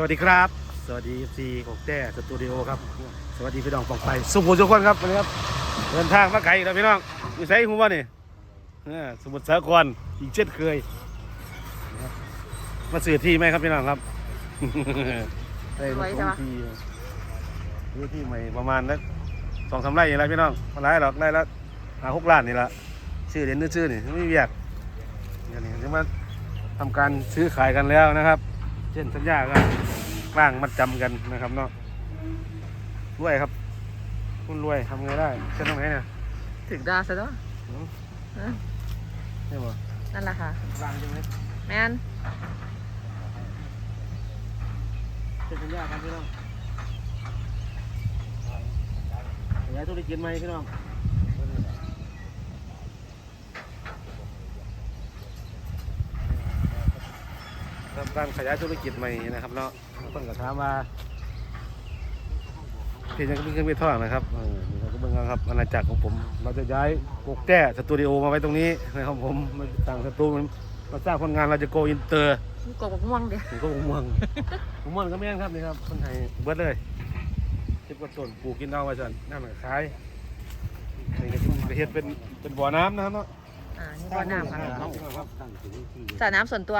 วัสดีครับ สวัสดีซีของแต้สตูดิโอครับ สวัสดีพี่น้องปองไปสุขุมทุกคนครับวันนี้ครับเดินทางมาไกลแล้วพี่น้องอยู่ไสหูว่านี่เออสมุทรสาครอีกเช่นเคยนะครับมาสื่อที่ไหมครับพี่น้องครับได้มาส่งที่ซื้อที่ใหม่ประมาณนักสองสามไร่อย่างไรพี่น้องมาไร่หรอกไร่ละหาหกล้านนี่ละชื่อเด่นนึกชื่อนี่ไม่มีอยากเนี่ยนี่จะมาทำการซื้อขายกันแล้วนะครับ เช่นสัญญาก็ ร่างมัดจำกันนะครับเนาะรวยครับ คุณรวยทำไงได้เช่นตรงไหนเนี่ยถึงดาซะแล้วหืมเออนี่บ่นั่นแหละค่ะร่างจริงไหมแมนเช่นสัญญาครับพี่น้องขยายธุรกิจไหมพี่น้อง ทำการขยายธุรกิจใหม่นะครับเนาะเพิ่นก็ถามว่าเพียงจะมีเครื่องมีท่องนะครับเออนี่เราก็เบิ่งเอาครับอาณาจักรของผม เราจะย้ายปกแจ้สตูดิโอมาไว้ตรงนี้นะครับผมมาต่างสตูมันมาสร้างผลงานเราจะโกอินเตอร์มีกบกับม่วงเดียวผมก็ม่วงผมม่วงก็แม่นครับนี่ครับคนไทยเบิดเลยเก็บกระต้นปลูกกินเอาไว้สั่นน้ำหนักขายนี่ก็ไปเฮ็ดเป็นเป็นบ่อน้ำนะครับเนาะ อ่านี่บ่อน้ำค่ะครับสระน้ำส่วนตัว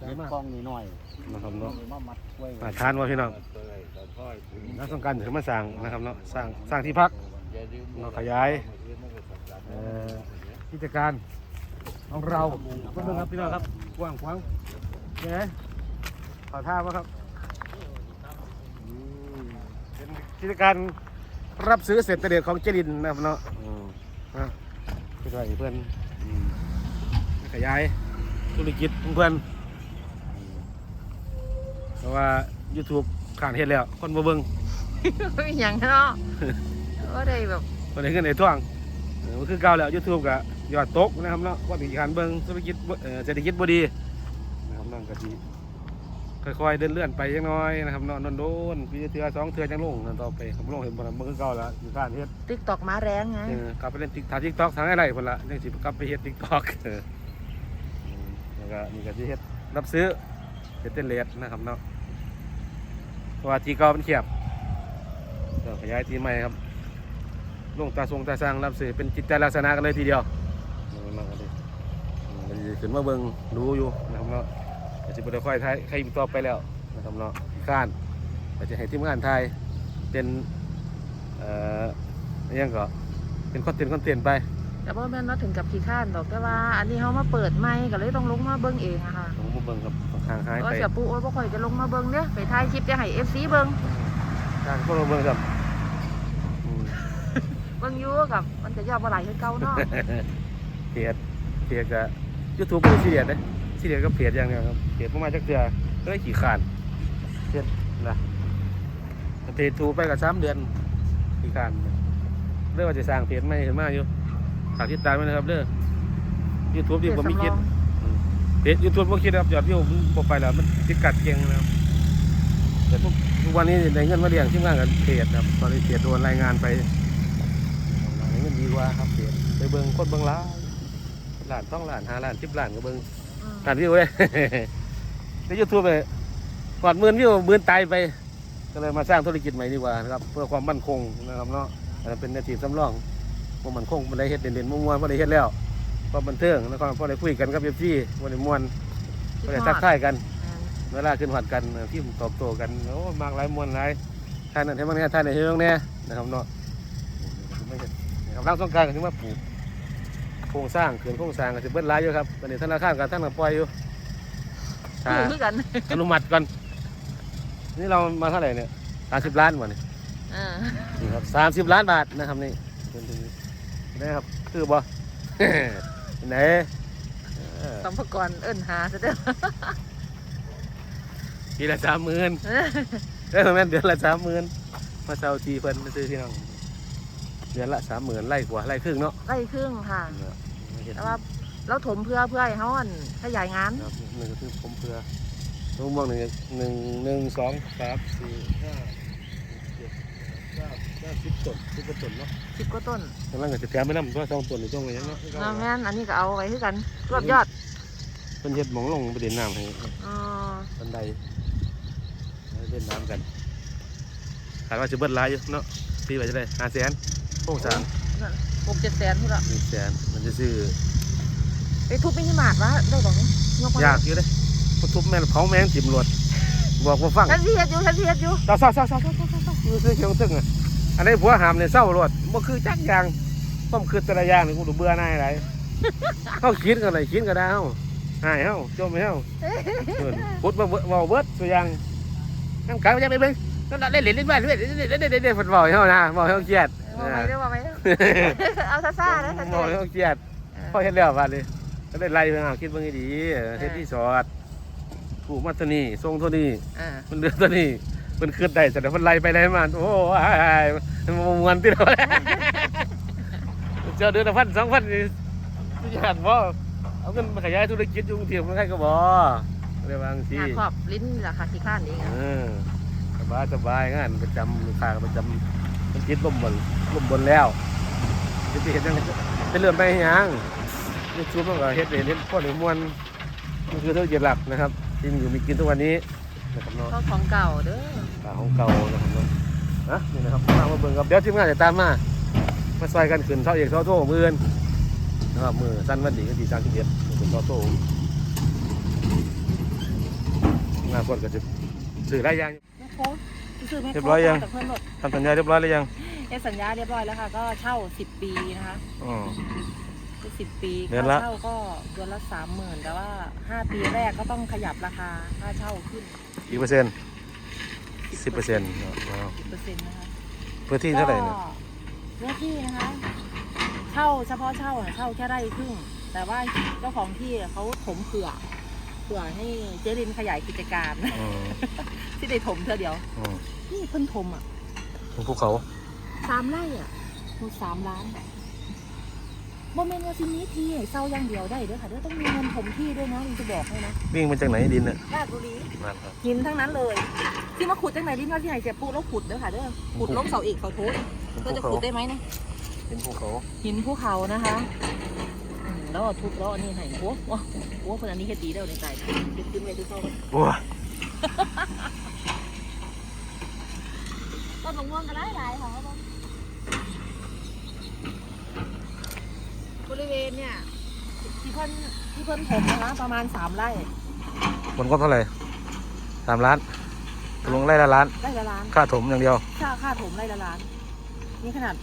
ใช้มากกล้องนิดหน่อยนะครับเนาะมามัดไว้มาทานว่าพี่น้องนักสงกรารถึงมาสร้างนะครับเนาะสร้างสร้างที่พักเราขยายเอ่อกิจการของเราเพื่อนๆครับพี่น้องครับกว้างขวางยังไงขอท่าว่าครับอืมเป็นกิจการรับซื้อเศษเด็ดของเจรินนะครับเนาะอืมนะ เพื่อนเพื่อนอืมขยายธุรกิจของเพื่อนเพราะว่า YouTube ขาดเฮ็ดแล้ว คนบ่เบิ่งอหย่างเนาะก็ได้แบบคนได้เงินได้ท่วงเออมันคือเก่าแล้ว YouTube ก็ยอดตกนะครับเนาะว่ามีการเบิ่งธุรกิจบ่เอ่อเศรษฐกิจบ่ดีนะครับน้องก็สิ ค่อยๆเดินเลื่อนไปจังน้อยนะครับเนาะโดนๆปีละเทื่อสองเทื่อจังลงนั่นต่อไปผมลงเห็นบ่ล่ะมันคือเก่าแล้วอยู่การเฮ็ดติ๊กตอกมาแรงไงเออกลับไปเล่น TikTok TikTok ทางอะไรพุ่นละจังสิกลับไปเฮ็ด TikTok เอออืมแล้วก็นี่ก็สิเฮ็ดรับซื้อเฮ็ดเต้นเลสนะครับเนาะเพราะว่าที่เก่ามันเขียบก็ขยายที่ใหม่ครับลงตาทรงตาสร้างรับสื่อเป็นจิตใจลักษณะกันเลยทีเดียวมันมากันเลยมันจะขึ้นมาเบิ่งดูอยู่นะครับเนาะ ก็จะไปค่อยไทยใครอีกต่อไปแล้วนะครับเนาะอีกข้านก็จะให้ทีมงานไทยเป็นเอ่ออิหยังก็เป็นคอนเทนต์คอนเทนต์ไปแต่ว่าแม่นว่าถึงกับขี้ข้านดอกแต่ว่า อันนี้เขามาเปิดไม่ก็เลยต้องลงมาเบิ้งเองอะค่ะผมมาเบิ่งครับข้างๆหายก็ไปเสียปูโอ้ยบ่ค่อยจะลงมาเบิ้งเด้อไปถ่ายคลิปจะให้เอฟซีเบิ้งข้างพวกเราเบิ่งครับอืมเบิ้งอยู่กับมันจะยอดบ่ไหลายคือเก่าเนาะเพจเพจกับยูทูบเป็นซีเรียสเลย ซีเรียสก็เพจอย่างเดียวครับเพจประมาณจักเดือนก็ได้ขี่ขานเพจนะเพจถูกไปกับสามเดือนขี่ขานเรื่องว่าจะสร้างเพจใหม่ขึ้นมาอยู่ฝากติดตามไว้นะครับเด้อยูทูบที่ผมไม่คิดอืมเพจยูทูบผมคิดครับยอดวิวผมบอกไปแล้วมันติดกัดเก่งนะครับแต่ทุกทุกวันนี้ได้เงินมาเลี้ยงที่งานกับเพจครับตอนนี้เพจโดนรายงานไปได้เงินดีกว่าครับเพจไปเบิ่งคนเบิ่งหล้านล้านต้องล้านห้าล้านสิบล้านก็เบิ่ง อืมล้านวิวเลย ในยูทูบเลยกอดหมื่นวิวหมื่นตายไป ก็เลยมาสร้างธุรกิจใหม่ดีกว่านะครับ เพื่อความมั่นคงนะครับเนาะอันนั้นเป็นนาทีสำรองว่ามันคงมันได้เฮ็ดเด่นๆมั่วๆพอได้เฮ็ดแล้วพอบันเทิงแล้วก็พอได้คุยกันกับเอฟซีพอได้ม่วนพอได้ทักทายกันแม่นเวลาขึ้นหัดกันที่ตอบโต้กันโอ้มากหลายมวลหลายท่านนั่นเท่านี้ท่านนี่เท่านี้นะครับเนาะไม่ใช่นะครับร่างต้องการก็ถึงว่าปลูก โครงสร้างเขื่อนโครงสร้างก็จะเบิ้ลหลายอยู่ครับตอนนี้ธนาคารกับท่านก็ปล่อยอยู่ถ้าอยู่คือกันอนุมัติก่อนนี่เรามาเท่าไหร่เนี่ยสามสิบล้านวันนี้เออนี่ครับสามสิบล้านบาทนะครับนี่เป็นที่นี่ครับคือบ่ไหนเออสัมภากรเอิ้นหาซะเด้อปีละสามหมื่นเอ้ยแม่นเดือนละสามหมื่นมาเช่าทีเพิ่นมาซื้อพี่น้องเดือนละสามหมื่นไล่กว่าไล่ครึ่งเนาะ ไร่ครึ่งค่ะ แต่ว่าเราถมเพื่อเพื่อให้เขาอั่นขยายงานครับหนึ่งก็คือผมเพื่อลูกม่วงหนึ่งหนึ่งหนึ่งสองสามสี่ห้าเจ็ดเก้าเก้าสิบต้นสิบกว่าต้นเนาะสิบกว่าต้นกำลังจะแถมไปน้ำตัวสองต้นหรือจ้องอะไรอย่างเนาะแล้วแม่นอันนี้ก็เอาไว้คือกันรวบยอดเพิ่นเฮ็ดหมองลงประเด็นน้ำให้อ๋อบันไดเล่นน้ำกันถามว่าจะเบิ้ลหลายอยู่เนาะปีไปจะได้ห้าแสนโค้งสร้างนั่น หกเจ็ดแสนพุ่นละหนึ่งแสนมันจะซื้อไปทุบมินิมาร์ทวะได้บอกนี้ยกมายากอยู่เลยพอทุบแม่นเผาแมงจิ้มรวดบอกว่าฟังฉันเทียดอยู่ฉันเทียดอยู่เศร้าเศร้าเศร้าเศร้าเศร้าเศร้าเศร้าคือซื้อเขียวตึงอะอันนี้ผัวหามเนี่ยเศร้ารวดบ่คือจักอย่างต้มคือแต่ละอย่างนี่กูดูเบื่อหน่ายอะไรเขาคิดกันเลยคิดกันได้เฮาหายเฮาจมไปเฮาเอิ้นพุดมาเบิดเว้าเบิดตัวอย่างน้ำกายไปยังไปเบิ่งนั่นล่ะเล่นเล่นเล่นบ้านเล่นเล่นเล่นเล่นเล่นเล่นเล่นฟุตบอลให้เฮานะบ่ให้เฮาเครียด ว่าไปเด้อว่าไปเด้อเอาซ่าๆนะฉันบ่จะให้ได้เฮาเครียดพอเฮ็ดแล้วบาดนี้ก็ได้ไล่เพิ่นเอาคิดเบิ่งให้ดีเออเฮ็ดที่สอดผูกมาตัวนี้ส่งตัวนี้อ่ามันเดือดตัวนี้มันขึ้นได้แต่เดี๋ยวมันไล่ไปได้มาโอ้ยมันมวนที่เราเจอเดือนละพันสองพันนี่ทุกอย่างบ่เอาเงินมาขยายธุรกิจอยู่กรุงเทพมันใครก็บ่เรียกว่าจังซี่หาขอบลิ้นราคาขี้ข้านเองอะเออสบายสบายงานประจำลูกค้าก็ประจำ มันคิดล่มบนล่มบนแล้วจะไปเห็นยังไงจะเลื่อนไปให้ยังนี่ชุดมันก็เฮ็ดเห็นเฮ็ดพ่อหนึ่งมวนนี่คือธุรกิจหลักนะครับที่มีอยู่มีกินทุกวันนี้นะครับเนาะก็ของเก่าเด้อฝาของเก่านะครับเนาะนะนี่นะครับมามาเบิ่งครับเดี๋ยวทีมงานจะตามมามาซอยกันขึ้นเท่าเอกเท่าโตมืออนนะครับมือสั้นวันดีก็ดีสามสิบเอ็ดขึ้นเท่าโตงานคนก็จะสื่อได้ยังแม่โค้ช ซื้อแม่เรียบโค้ร้อยยังชจากเพื่อนหมดทำสัญญาเรียบร้อยหรือยังเอสัญญาเรียบร้อยแล้วค่ะ ก็เช่าสิบปีนะคะอ๋อ คือสิบปีเดือนค่าละเช่าก็เดือนละสามหมื่นแต่ว่าห้าปีแรกก็ต้องขยับราคาค่าเช่าขึ้นกี่เปอร์เซ็นต์สิบเปอร์เซ็นต์สิบเปอร์เซ็นต์นะคะพื้นที่เท่าไหร่เนี่ยก็เนื้อที่นะคะ เช่าเฉพาะเช่าน่ะเช่าแค่ไร่ครึ่งแต่ว่าเจ้าของที่เขาถมเผื่อ เผื่อให้เจรินขยายกิจการอืมที่ได้ถมเธอเดียว อืมนี่เพิ่นถมอะเป็นภูเขาสามไร่อะหมดสามล้านบ่แม่นว่าสิมีที่ให้เช่าอย่างเดียวได้เด้อค่ะเด้อต้องมีเงินถมที่ด้วยนะลิงจะบอกให้นะวิ่งมาจากไหนดินเนี่ยราชบุรีนั่นครับ หินทั้งนั้นเลย ที่มาขุดจังไหนลินว่าที่ให้เสียปูแล้วขุดเด้อค่ะเด้อขุดลงเสาเอกเสาโทษเป็นก็ภูจะเขาขุดได้ไหมนะ เป็นภูเขาหินภูเขานะคะอืมแล้วเอาทุบแล้วอันนี้ให้โอ้โหโอ้โหคนอันนี้เฮ็ดดีแล้วในใจเก็บขึ้นไว้ที่เขาโอ้ยต้นมะม่วงก็หลายหลายๆค่ะบริเวณเนี่ยที่เพิ่นที่เพิ่นผมนะคะประมาณสามไร่มันก็เท่าไหร่สามล้านตกลงไร่ละล้านไร่ละล้าน ค่าถมอย่างเดียว ค่าค่าถมไร่ละล้าน นี่ขนาด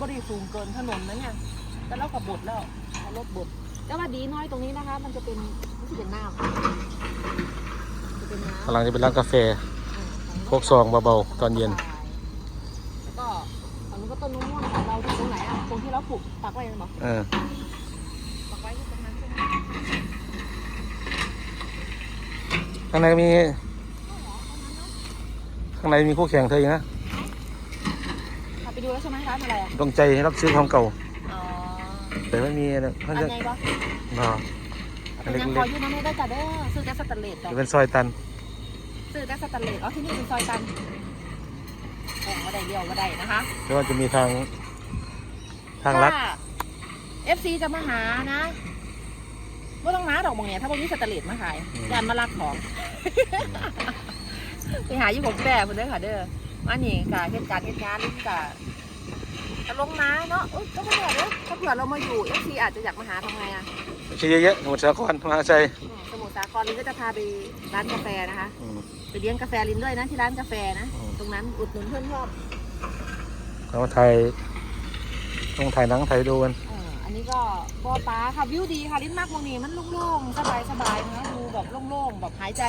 บริสูงเกินถนนนะเนี่ยแต่เรากับบดแล้ว เอารถบดแต่ว่าดีน้อยตรงนี้นะคะ มันจะเป็นมันจะเป็นน้ำจะเป็นน้ำกำลังจะเป็นร้านกาแฟอืมพกซองเบาๆตอนเย็น แล้วก็ตอนนี้ก็ต้นมะม่วงของเราที่ตรงไหนอะตรงที่เราปลูกปักไว้นะบอกเออปักไว้ที่ตรงนั้นใช่ไหมข้างในมีข้างในมีคู่แข่งเธออยู่นะพาไปดูแล้วใช่ไหมร้านอะไรอะต้องใจให้รับซื้อของเก่าอ๋อ แต่ไม่มีอะไรอัมันนจะไงวะอ๋อเป็นยังเล็กๆคอยอยู่นะไม่ได้จัดเด้อซื้อแก๊สสแตนเลสจ้ะจะเป็นซอยตันซื้อแก๊สสแตนเลสอ๋อที่นี่เป็นซอยตันโอ้มาได้เดียวมาได้นะคะแล้วมันจะมีทางทางลัดถ้า FC จะมาหานะไม่ต้องมาดอกมองเนี่ยถ้าพวกนี้สแตนเลสมาขายยานมาลักของ ไปหาอยู่ผมแปรเพิ่นเด้อค่ะเด้อมานี่ค่ะเหตุการณ์เหตุการณ์นี่ค่ะ จะลงมาเนาะเอ้ยก็ไม่ได้เด้อถ้าเผื่อเรามาอยู่ FC อาจจะอยากมาหาทำไงอะไม่ใช่เยอะๆสมุทรสาครมหาชัยอืมสมุทรสาครลินก็จะพาไปร้านกาแฟนะคะ อืม ไปเลี้ยงกาแฟลินด้วยนะที่ร้านกาแฟนะ อืม ตรงนั้นอุดหนุนเพื่อนชอบเขาไทยต้องถ่ายหนังถ่ายดูกันเอออันนี้ก็บ่อปลาค่ะวิวดีค่ะลินมากมองนี่มันโล่งๆ สบายๆนะดูแบบโล่งๆแบบหายใจ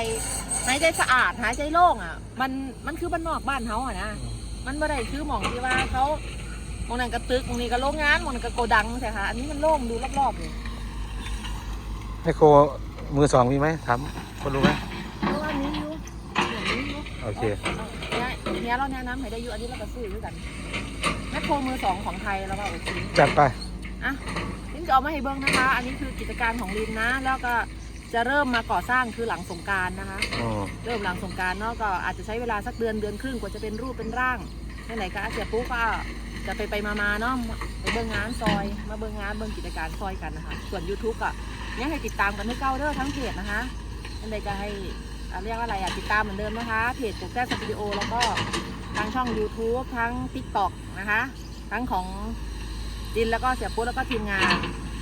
หายใจสะอาดหายใจโล่งอะ มันมันคือบ้านนอกบ้านเขาอะนะ มันไม่ได้คือหมองที่ว่าเขาห มองนั้นก็ตึกหมองนี้ก็โรงงานหมองนั้นก็โกดังใช่ค่ะอันนี้มันโล่งดูรอบๆเลยไมโครมือสองมีไหมถามคนรู้ไหมเพราะว่านี้อยู่อย่างนี้อยู่โอเคเนี่ยเนี่ยเราแนะนำให้ได้อยู่อันนี้เราก็ซื้อด้วยกันแมคโครมือสองของไทยแล้วก็โอเคจัดไปอะลินจะเอามาให้เบิ้งนะคะ อันนี้คือกิจการของลินนะ แล้วก็จะเริ่มมาก่อสร้างคือหลังสงกรารนะคะ อ๋อเริ่มหลังสงกรารเนาะก็อาจจะใช้เวลาสักเดือนเดือนครึ่งกว่าจะเป็นรูปเป็นร่างไหนๆก็เสียปุ๊ก็ จะไปไปมาๆเนาะไปเบิ้งงานซอย มาเบิ้งงานเบิ้งกิจการซอยกันนะคะ ส่วน YouTube ก็ยังให้ติดตามกันให้เก้าเด้อทั้งเพจนะคะไหนๆก็ให้เรียกว่าอะไรอะติดตามเหมือนเดิมนะคะเพจกบแก้สตูดิโอแล้วก็ทางช่อง YouTube ทั้ง TikTok นะคะ ทั้งของดินแล้วก็เสียปุ๊แล้วก็ทีมงาน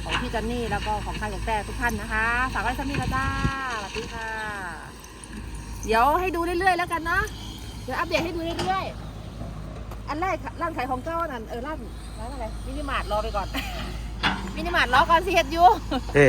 ของพี่จันนี่แล้วก็ของทางกบแก้วทุกท่านนะคะ ฝากไว้สักนิดนะจ้าสวัสดีค่ะ เดี๋ยวให้ดูเรื่อยๆแล้วกันเนาะเดี๋ยวอัปเดตให้ดูเรื่อยๆ อันแรกร้านขายของเจ้านั่นเออร้านร้านอะไรมินิมาร์ทรอไปก่อนมินิมาร์ทรอก่อนสิเฮ็ดอยู่เฮ้